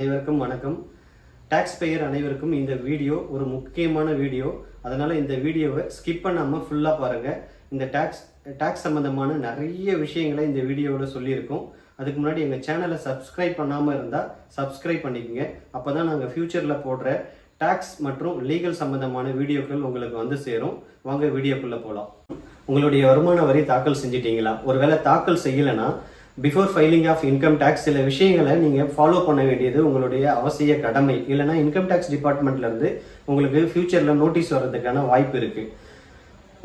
அனைவருக்கும் வணக்கம். டாக்ஸ் பேயர் அனைவருக்கும் இந்த வீடியோ ஒரு முக்கியமான வீடியோ. அதனால் இந்த வீடியோவை ஸ்கிப் பண்ணாமல் ஃபுல்லாக பாருங்கள் இந்த டாக்ஸ் டாக்ஸ் சம்மந்தமான நிறைய விஷயங்களை இந்த வீடியோவில் சொல்லியிருக்கோம். அதுக்கு முன்னாடி எங்கள் சேனலை சப்ஸ்கிரைப் பண்ணாமல் இருந்தால் சப்ஸ்கிரைப் பண்ணிக்கோங்க. அப்போ தான் நாங்கள் ஃப்யூச்சரில் போடுற டாக்ஸ் மற்றும் லீகல் சம்மந்தமான வீடியோக்கள் உங்களுக்கு வந்து சேரும். வாங்க வீடியோக்குள்ளே போகலாம் உங்களுடைய வருமான வரி தாக்கல் செஞ்சிட்டீங்களா? ஒருவேளை தாக்கல் செய்யலைன்னா before filing of income tax சில விஷயங்களை நீங்கள் ஃபாலோ பண்ண வேண்டியது உங்களுடைய அவசிய கடமை. இல்லைனா இன்கம் டேக்ஸ் டிபார்ட்மெண்ட்லேருந்து உங்களுக்கு ஃப்யூச்சரில் நோட்டீஸ் வர்றதுக்கான வாய்ப்பு இருக்குது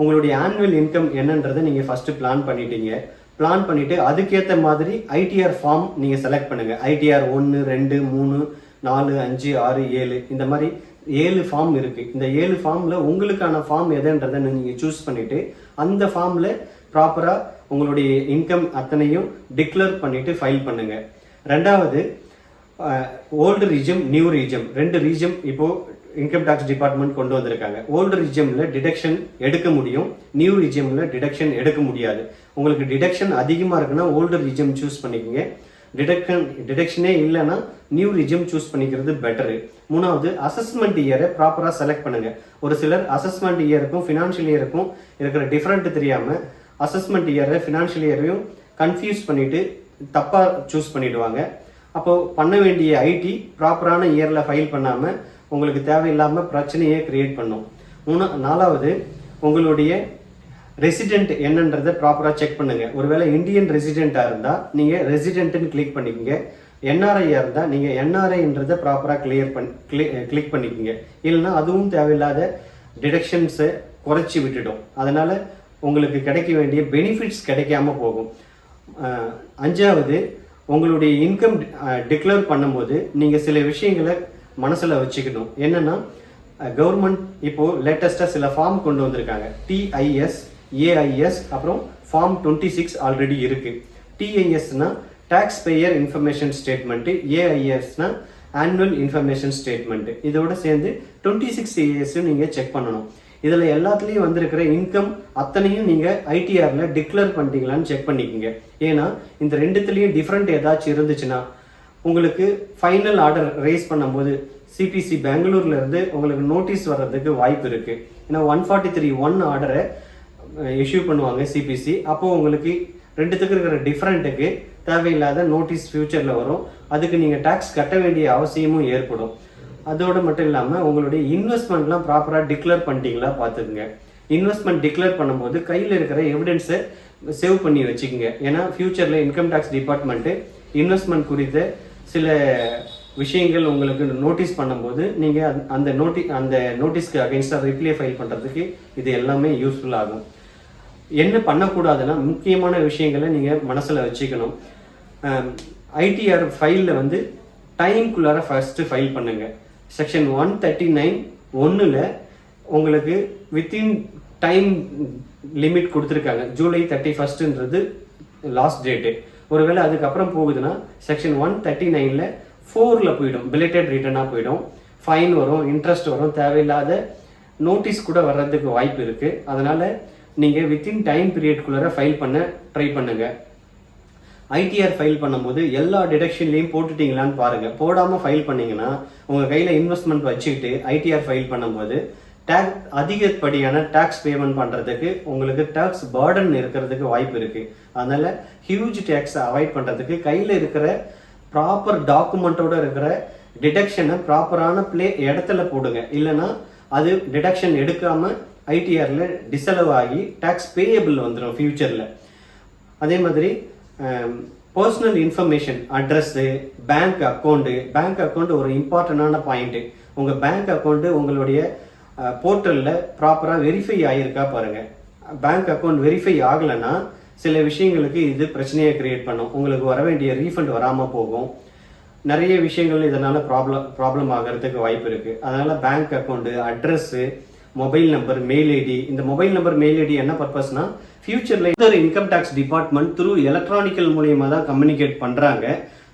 உங்களுடைய ஆனுவல் இன்கம் என்னன்றதை நீங்கள் ஃபஸ்ட்டு பிளான் பண்ணிட்டீங்க. பிளான் பண்ணிவிட்டு அதுக்கேற்ற மாதிரி ஐடிஆர் ஃபார்ம் நீங்கள் செலக்ட் பண்ணுங்கள் ஐடிஆர் ஒன்று ரெண்டு மூணு நாலு அஞ்சு ஆறு ஏழு. இந்த மாதிரி ஏழு ஃபார்ம் இருக்குது இந்த ஏழு ஃபார்மில் உங்களுக்கான ஃபார்ம் எதுன்றதை நீங்கள் சூஸ் பண்ணிவிட்டு அந்த ஃபார்மில் ப்ராப்பராக உங்களுடைய இன்கம் அத்தனையும் டிக்ளேர் பண்ணிவிட்டு ஃபைல் பண்ணுங்கள் ரெண்டாவது ஓல்டு ரீஜம் நியூ ரீஜம் ரெண்டு ரீஜம் இப்போ இன்கம் டாக்ஸ் டிபார்ட்மெண்ட் கொண்டு வந்திருக்காங்க. ஓல்டு ரீஜியமில் டிடக்ஷன் எடுக்க முடியும் நியூ ரீஜியமில் டிடக்ஷன் எடுக்க முடியாது. உங்களுக்கு டிடக்ஷன் அதிகமாக இருக்குன்னா ஓல்டு ரீஜியம் சூஸ் பண்ணிக்கோங்க. டிடக்ஷன் டிடக்ஷனே இல்லைன்னா நியூ ரீஜியம் சூஸ் பண்ணிக்கிறது பெட்டரு மூணாவது அசஸ்மெண்ட் இயரை ப்ராப்பராக செலக்ட் பண்ணுங்க. ஒரு சிலர் அசஸ்மெண்ட் இயருக்கும் ஃபினான்ஷியல் இயருக்கும் இருக்கிற டிஃப்ரெண்ட் தெரியாமல் அசஸ்மெண்ட் இயரை ஃபினான்ஷியல் இயரையும் கன்ஃபியூஸ் பண்ணிவிட்டு தப்பாக சூஸ் பண்ணிவிடுவாங்க அப்போது பண்ண வேண்டிய ஐடி ப்ராப்பரான இயரில் ஃபைல் பண்ணாமல் உங்களுக்கு தேவையில்லாமல் பிரச்சனையே க்ரியேட் பண்ணும். மூணு நாலாவது உங்களுடைய ரெசிடென்ட் என்னன்றதை ப்ராப்பராக செக் பண்ணுங்கள் ஒருவேளை இந்தியன் ரெசிடென்ட்டாக இருந்தால் நீங்கள் ரெசிடென்ட்டுன்னு கிளிக் பண்ணிக்கோங்க. என்ஆர்ஐயாக இருந்தால் நீங்கள் என்ஆர்ஐன்றதை ப்ராப்பராக கிளியர் பண்ணி கிளிக் eh, பண்ணிக்கோங்க. இல்லைன்னா அதுவும் தேவையில்லாத டிடக்ஷன்ஸை குறைச்சி விட்டுடும். அதனால் உங்களுக்கு கிடைக்க வேண்டிய பெனிஃபிட்ஸ் கிடைக்காம போகும். அஞ்சாவது உங்களுடைய இன்கம் டிக்ளேர் பண்ணும்போது நீங்கள் சில விஷயங்களை மனசில் வச்சுக்கணும். என்னன்னா கவர்மெண்ட் இப்போது லேட்டஸ்ட்டாக சில ஃபார்ம் கொண்டு வந்திருக்காங்க. டிஐஎஸ் ஏஐஎஸ் அப்புறம் ஃபார்ம் டுவெண்ட்டி சிக்ஸ் ஆல்ரெடி இருக்குது டிஐஎஸ்னா டேக்ஸ் பேயர் இன்ஃபர்மேஷன் ஸ்டேட்மெண்ட் ஏஐஎஸ்னா ஆனுவல் இன்ஃபர்மேஷன் ஸ்டேட்மெண்ட்டு இதோட சேர்ந்து டுவெண்ட்டி சிக்ஸ் ஏஎஸ்ஸும் நீங்கள் செக் பண்ணணும். இதில் எல்லாத்துலேயும் வந்திருக்கிற இன்கம் அத்தனையும் நீங்கள் ஐடிஆரில் டிக்ளேர் பண்ணிட்டீங்களான்னு செக் பண்ணிக்கோங்க. ஏன்னா இந்த ரெண்டுத்துலேயும் டிஃப்ரெண்ட் ஏதாச்சும் இருந்துச்சுன்னா உங்களுக்கு ஃபைனல் ஆர்டர் ரைஸ் பண்ணும்போது சிபிசி பெங்களூர்லேருந்து உங்களுக்கு நோட்டீஸ் வர்றதுக்கு வாய்ப்பு இருக்குது ஏன்னா ஒன் ஃபார்ட்டி த்ரீ ஒன் ஆர்டரை இஷ்யூ பண்ணுவாங்க சிபிசி அப்போது உங்களுக்கு ரெண்டுத்துக்கு இருக்கிற டிஃப்ரெண்ட்டுக்கு தேவையில்லாத நோட்டீஸ் ஃபியூச்சரில் வரும். அதுக்கு நீங்கள் டேக்ஸ் கட்ட வேண்டிய அவசியமும் ஏற்படும். அதோடு மட்டும் இல்லாமல் உங்களுடைய இன்வெஸ்ட்மெண்ட்லாம் ப்ராப்பராக டிக்ளேர் பண்ணிட்டீங்களா பார்த்துக்குங்க. இன்வெஸ்ட்மெண்ட் டிக்ளேர் பண்ணும்போது கையில் இருக்கிற எவிடென்ஸை சேவ் பண்ணி வச்சுக்கோங்க. ஏன்னா ஃப்யூச்சரில் இன்கம் டேக்ஸ் டிபார்ட்மெண்ட்டு இன்வெஸ்ட்மெண்ட் குறித்த சில விஷயங்கள் உங்களுக்கு நோட்டீஸ் பண்ணும்போது நீங்கள் அந்த நோட்டி அந்த நோட்டீஸ்க்கு அகைன்ஸ்டாக ரிப்ளை ஃபைல் பண்ணுறதுக்கு இது எல்லாமே யூஸ்ஃபுல் ஆகும். என்ன பண்ணக்கூடாதுன்னா முக்கியமான விஷயங்களை நீங்கள் மனசில் வச்சுக்கணும். ஐடிஆர் ஃபைலில் வந்து டைம்குள்ளார ஃபஸ்ட்டு ஃபைல் பண்ணுங்கள் செக்ஷன் ஒன் தேர்ட்டி நைன் ஒன்றில் உங்களுக்கு வித்தின் டைம் லிமிட் கொடுத்துருக்காங்க. ஜூலை தேர்ட்டி ஃபஸ்ட்டுன்றது லாஸ்ட் டேட்டு ஒருவேளை அதுக்கப்புறம் போகுதுன்னா செக்ஷன் ஒன் தேர்ட்டி நைனில் ஃபோரில் போயிடும். பிலேட்டட் ரிட்டர்னாக போயிடும். ஃபைன் வரும் இன்ட்ரெஸ்ட் வரும் தேவையில்லாத நோட்டீஸ் கூட வர்றதுக்கு வாய்ப்பு இருக்குது அதனால் நீங்கள் வித்தின் டைம் பீரியட்குள்ளார ஃபைல் பண்ண ட்ரை பண்ணுங்கள் ஐடிஆர் ஃபைல் பண்ணும்போது எல்லா டிடக்ஷன்லையும் போட்டுட்டீங்களான்னு பாருங்க. போடாம ஃபைல் பண்ணீங்கன்னா உங்க கையில இன்வெஸ்ட்மெண்ட் வச்சுக்கிட்டு ஐடிஆர் ஃபைல் பண்ணும்போது டேக்ஸ் அதிகப்படியான டேக்ஸ் பேமெண்ட் பண்ணுறதுக்கு உங்களுக்கு டேக்ஸ் பேர்டன் இருக்கிறதுக்கு வாய்ப்பு இருக்குது அதனால் ஹியூஜ் டேக்ஸ் அவாய்ட் பண்ணுறதுக்கு கையில் இருக்கிற ப்ராப்பர் டாக்குமெண்ட்டோட இருக்கிற டிடக்ஷனை ப்ராப்பரான பிளே இடத்துல போடுங்க. இல்லைன்னா அது டிடக்ஷன் எடுக்காமல் ஐடிஆரில் டிசலவ் ஆகி டேக்ஸ் பேயபிள் வந்துடும் ஃப்யூச்சரில் அதே மாதிரி personal information address bank account bank account ஒரு இம்பார்ட்டண்டான பாயிண்ட்டு உங்கள் பேங்க் அக்கௌண்ட்டு உங்களுடைய போர்ட்டலில் ப்ராப்பராக வெரிஃபை ஆகியிருக்கா பாருங்கள் பேங்க் அக்கௌண்ட் வெரிஃபை ஆகலைன்னா சில விஷயங்களுக்கு இது பிரச்சனையை கிரியேட் பண்ணும். உங்களுக்கு வர வேண்டிய ரீஃபண்ட் வராமல் போகும். நிறைய விஷயங்கள் இதனால் ப்ராப்ளம் ப்ராப்ளம் ஆகிறதுக்கு வாய்ப்பு இருக்குது அதனால் bank account address mobile number mail ID இந்த மொபைல் நம்பர் மெயில் ஐடி என்ன பர்பஸ்னா ஃபியூச்சரில் இந்த ஒரு income tax department through electronical மூலியமாக தான் கம்யூனிகேட் பண்ணுறாங்க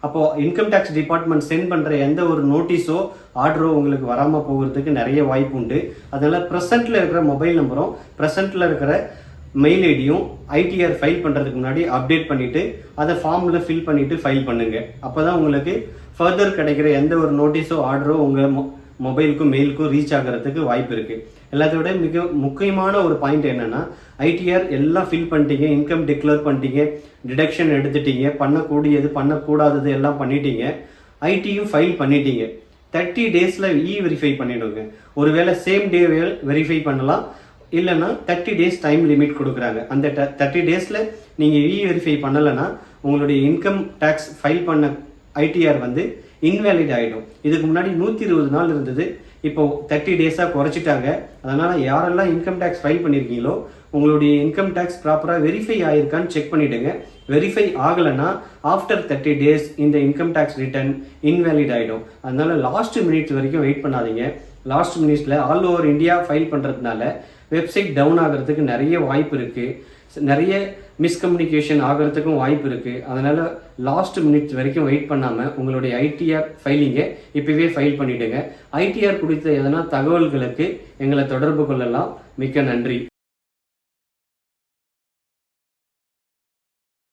அப்போ இன்கம் டேக்ஸ் டிபார்ட்மெண்ட் சென்ட் பண்ணுற எந்த ஒரு நோட்டீஸோ ஆர்டரோ உங்களுக்கு வராமல் போகிறதுக்கு நிறைய வாய்ப்பு உண்டு. அதனால ப்ரெசென்ட்டில் இருக்கிற மொபைல் நம்பரும் ப்ரெசென்ட்டில் இருக்கிற மெயில் ஐடியும் ஐடிஆர் ஃபைல் பண்ணுறதுக்கு முன்னாடி அப்டேட் பண்ணிவிட்டு அதை ஃபார்மில் ஃபில் பண்ணிவிட்டு ஃபைல் பண்ணுங்க. அப்போ தான் உங்களுக்கு ஃபர்தர் கிடைக்கிற எந்த ஒரு நோட்டீஸோ ஆர்டரோ உங்கள் மொபைலுக்கும் மெயிலுக்கும் ரீச் ஆகிறதுக்கு வாய்ப்பு இருக்குது எல்லாத்தோட மிக முக்கியமான ஒரு பாயிண்ட் என்னன்னா ஐடிஆர் எல்லாம் ஃபில் பண்ணிட்டீங்க இன்கம் டிக்ளேர் பண்ணிட்டீங்க டிடக்ஷன் எடுத்துட்டீங்க பண்ணக்கூடியது பண்ணக்கூடாதது எல்லாம் பண்ணிட்டீங்க. ஐடியும் ஃபைல் பண்ணிட்டீங்க. தேர்ட்டி டேஸில் இ வெரிஃபை பண்ணிவிடுங்க ஒருவேளை சேம் டே வெரிஃபை பண்ணலாம். இல்லைன்னா தேர்ட்டி டேஸ் டைம் லிமிட் கொடுக்குறாங்க. அந்த தேர்ட்டி டேஸில் நீங்கள் இ வெரிஃபை பண்ணலைன்னா உங்களுடைய இன்கம் டேக்ஸ் ஃபைல் பண்ண ஐடிஆர் வந்து இன்வேலிட் ஆகிடும் இதுக்கு முன்னாடி நூற்றி இருபது நாள் இருந்தது. இப்போ தேர்ட்டி டேஸாக குறைச்சிட்டாங்க. அதனால் யாரெல்லாம் இன்கம் டேக்ஸ் ஃபைல் பண்ணியிருக்கீங்களோ உங்களுடைய இன்கம் டேக்ஸ் ப்ராப்பராக வெரிஃபை ஆயிருக்கான்னு செக் பண்ணிவிடுங்க வெரிஃபை ஆகலைன்னா ஆஃப்டர் தேர்ட்டி டேஸ் இந்த இன்கம் டேக்ஸ் ரிட்டர்ன் இன்வேலிட் ஆகிடும் அதனால் லாஸ்ட் மினிட் வரைக்கும் வெயிட் பண்ணாதீங்க. லாஸ்ட் மினிட்ஸில் ஆல் ஓவர் இந்தியா ஃபைல் பண்ணுறதுனால வெப்சைட் டவுன் ஆகிறதுக்கு நிறைய வாய்ப்பு இருக்குது நிறைய மிஸ்கம்யூனிகேஷன் ஆகிறதுக்கும் வாய்ப்பு இருக்குது அதனால் லாஸ்ட் மினிட் வரைக்கும் வெயிட் பண்ணாமல் உங்களுடைய ஐடிஆர் ஃபைலிங்கை இப்போவே ஃபைல் பண்ணிவிடுங்க ஐடிஆர் குறித்த எதனா தகவல்களுக்கு எங்களை தொடர்பு கொள்ளலாம். மிக்க நன்றி.